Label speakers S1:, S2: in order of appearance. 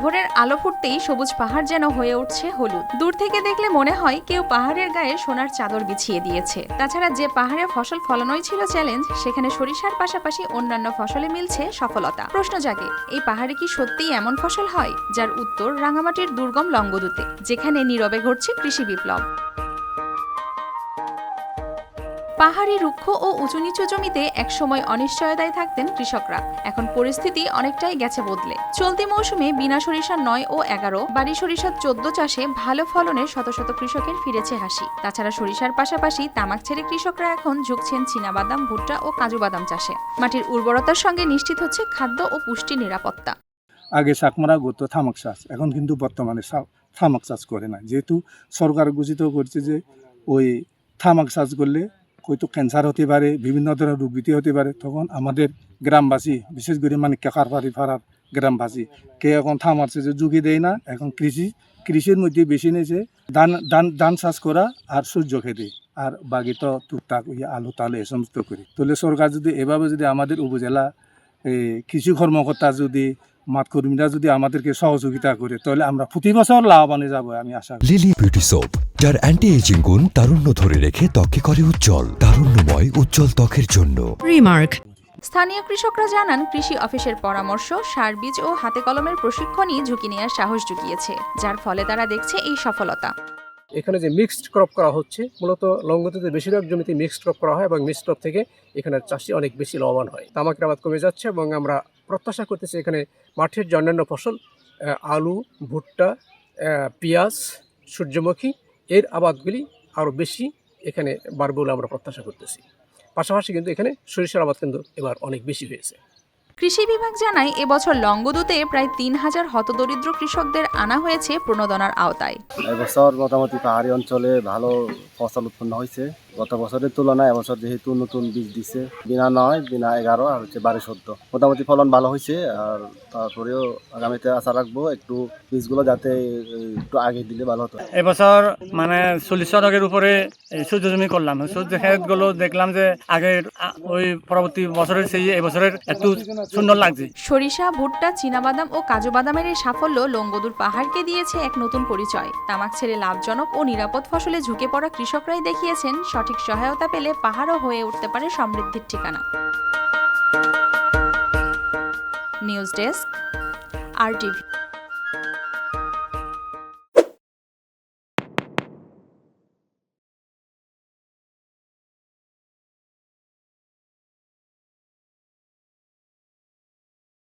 S1: ভোরের আলো ফুটতেই সবুজ পাহাড় যেন হয়ে উঠছে হলুদ। দূর থেকে দেখলে মনে হয় কেউ পাহাড়ের গায়ে সোনার চাদর বিছিয়ে দিয়েছে। তাছাড়া যে পাহাড়ে ফসল ফলানোই ছিল চ্যালেঞ্জ সেখানে সরিষার পাশাপাশি অন্যান্য ফসলে মিলছে সফলতা। প্রশ্ন জাগে, এই পাহাড়ে কি সত্যিই এমন ফসল হয়, যার উত্তর রাঙামাটির দুর্গম লঙ্গদুতে, যেখানে নীরবে ঘটছে কৃষি বিপ্লব? পাহাড়ি রুক্ষ ও উঁচু নিচু জমিতে একসময় অনিশ্চয়তায় থাকতেন কৃষকরা। এখন পরিস্থিতি অনেকটাই গেছে বদলে। চলতি মৌসুমে বিনা সরিষা নয় ও এগারো, বাড়ি সরিষার চোদ্দ চাষে ভালো ফলনে শত শত কৃষকের ফিরেছে হাসি। তাছাড়া সরিষার পাশাপাশি তামাক ছেড়ে কৃষকরা এখন ঝুঁকছেন চীনাবাদাম, ভুট্টা ও কাজু বাদাম চাষে। মাটির উর্বরতার সঙ্গে নিশ্চিত হচ্ছে খাদ্য ও পুষ্টি নিরাপত্তা।
S2: আগে চাকমারা করতো থামাক চাষ। এখন কিন্তু বর্তমানে থামাক চাষ করে না। যেহেতু সরকার ঘোষিত করছে যে ওই থামাক চাষ করলে হয়তো ক্যান্সার হতে পারে, বিভিন্ন ধরনের রোগ ব্যাধি হতে পারে, তখন আমাদের গ্রামবাসী, বিশেষ করে মানে কেকার পাড়ি পাড়ার গ্রামবাসী, কে এখন থামার চাষে ঝুঁকি দেয় না, এখন কৃষি, কৃষির মধ্যে বেশি নিয়েছে ধান ধান ধান চাষ করা আর সূর্য খেতে আর বাকি তো টুকটাক ওই আলু, তালু এ সমস্ত করি। তাহলে সরকার যদি এভাবে যদি আমাদের উপজেলা এই কৃষি কর্মকর্তা যদি মাঠ কর্মীরা যদি আমাদেরকে সহযোগিতা করে, তাহলে আমরা প্রতি বছর লাভবানে যাব আমি আশা করি।
S3: লিলি বিউটি সোপ যার অ্যান্টি এজিং গুণ তারুণ্য ধরে রেখে ত্বকে করে উজ্জ্বল তারুণ্যময় উজ্জ্বল ত্বকের জন্য।
S4: Remark.
S1: স্থানীয় কৃষকরা জানান কৃষি অফিসের পরামর্শ সার বীজ ও হাতে কলমের প্রশিক্ষণই ঝুঁকি নেওয়ার সাহস জুগিয়েছে যার ফলে তারা দেখছে এই সফলতা।
S5: এখানে যে মিক্সড ক্রপ করা হচ্ছে মূলত লঙ্গতিতে বেশিরভাগ জমিতে মিক্সড ক্রপ করা হয় এবং মিক্সড ক্রপ থেকে এখানে চাষি অনেক বেশি লাভবান হয়। তামাকের আবাদ কমে যাচ্ছে এবং আমরা প্রত্যাশা করতেছি এখানে মাঠের যে অন্যান্য ফসল আলু ভুট্টা পেঁয়াজ সূর্যমুখী এর আবাদগুলি আরও বেশি এখানে বাড়বে বলে আমরা প্রত্যাশা করতেছি। পাশাপাশি কিন্তু এখানে সরিষার আবাদ কিন্তু এবার অনেক বেশি হয়েছে।
S1: কৃষি বিভাগ জানায় এবছর লঙ্গদুতে প্রায় তিন হাজার হতদরিদ্র কৃষকদের আনা হয়েছে প্রণোদনার আওতায়।
S6: এবছর মোটামুটি পাহাড়ি অঞ্চলে ভালো ফসল উৎপন্ন হয়েছে। গত বছরের তুলনায় এবছর যেহেতু নতুন বীজ দিছে বিনা নয় বিনা এগারো আর হচ্ছে বারো চোদ্দ। মোটামুটি ফলন ভালো হয়েছে আর তারপরেও আগামীতে আশা রাখব একটু বীজগুলো যাতে একটু আগে দিলে ভালো হতো।
S7: এবছর মানে চল্লিশ শতকের উপরে সূর্য জমি করলাম। সূর্য ক্ষেতগুলো দেখলাম যে আগের ওই পরবর্তী বছরের সেই এবছরের একটু সুন্দর লাগছে।
S1: সরিষা ভুট্টা চীনাবাদাম ও কাজু বাদামের এই সাফল্য লংগদুর পাহাড়কে দিয়েছে এক নতুন পরিচয়। তামাক ছেড়ে লাভজনক ও নিরাপদ ফসলে ঝুঁকে পড়া কৃষকরাই দেখিয়েছেন, সঠিক সহায়তা পেলে পাহাড়ও হয়ে উঠতে পারে সমৃদ্ধির ঠিকানা। নিউজ ডেস্ক, আর টিভি